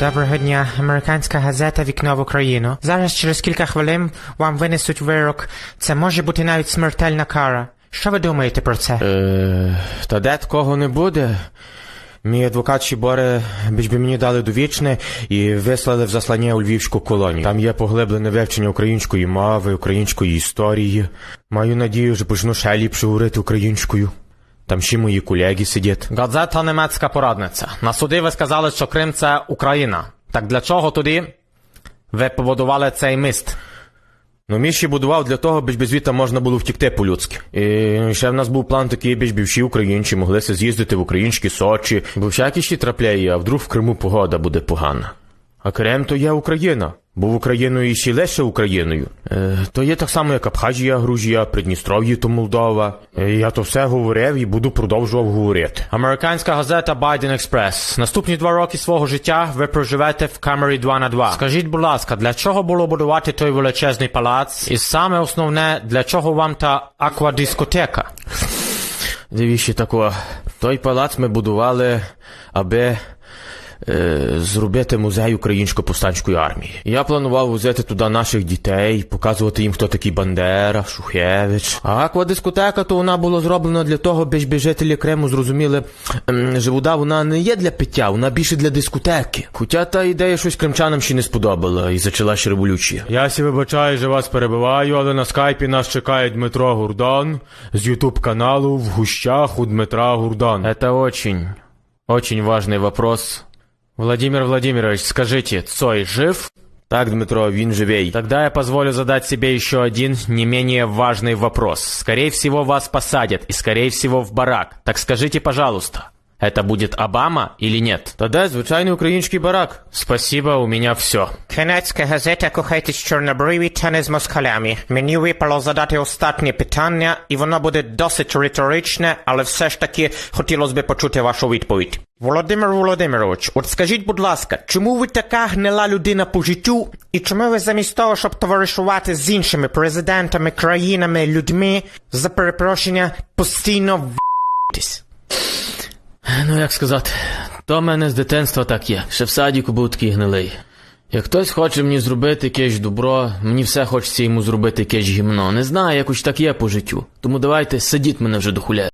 Доброго дня, американська газета Вікно в Україну. Зараз через кілька хвилин вам винесуть вирок. Це може бути навіть смертельна кара. Що ви думаєте про це? Е, та де такого не буде. Мій адвокат Шіборе, біж би мені дали довічне і вислали в заслання у Львівську колонію. Там є поглиблене вивчення української мови, української історії. Маю надію, що почну ще ліпше говорити українською. Там ще мої колеги сидять. Газета німецька порадниця. На суді ви сказали, що Крим це Україна. Так для чого тоді ви побудували цей міст? Ну, мій ще будував для того, без звідти можна було втікти по-людськи. І ще в нас був план такий, би всі українці моглися з'їздити в українські Сочі, бо всякі ще трапляє, а вдруг в Криму погода буде погана. А Крим то є Україна. Був Україною і ще лише Україною. Е, то є так само, як Абхазія, Грузія, Придністров'я то Молдова. Е, я то все говорив і буду продовжував говорити. Американська газета Biden Express. Наступні два роки свого життя ви проживете в камері 2 на 2. Скажіть, будь ласка, для чого було будувати той величезний палац? І саме основне, для чого вам та аквадискотека? Дивіться тако, той палац ми будували, аби зробити музей українсько-повстанської армії. Я планував возити туди наших дітей, показувати їм, хто такий Бандера, Шухевич. А аквадискотека, то вона була зроблена для того, ж жителі Криму зрозуміли, ем, що вода вона не є для пиття, вона більше для дискотеки. Хоча та ідея щось кримчанам ще не сподобала і почалась революція. Я сі вибачаю, що вас перебиваю, але на скайпі нас чекає Дмитро Гурдан з ютуб каналу в гущах у Дмитра Гурдан. Это очень, очень важный вопрос. Владимир Владимирович, скажите, Цой жив? Так, Дмитро, він живий. Тогда я позволю задать себе еще один не менее важный вопрос. Скорее всего, вас посадят, и скорее всего в барак. Так скажите, пожалуйста, это будет Обама или нет? Та де звичайний український барак? Спасибо, у меня все. Канадська газета кохайтесь чорнобриві та не з москалями. Мені випало задати останнє питання, і воно буде досить риторичне, але все ж таки хотілося б почути вашу відповідь. Володимир Володимирович, от скажіть, будь ласка, чому ви така гнила людина по життю, і чому ви замість того, щоб товаришувати з іншими президентами, країнами, людьми, за перепрошення, постійно в***тесь? Ну, як сказати, то в мене з дитинства так є. Ще в садіку був такий гнилий. Як хтось хоче мені зробити якесь добро, мені все хочеться йому зробити якесь гімно. Не знаю, якось так є по життю. Тому давайте сидіть мене вже до хуля.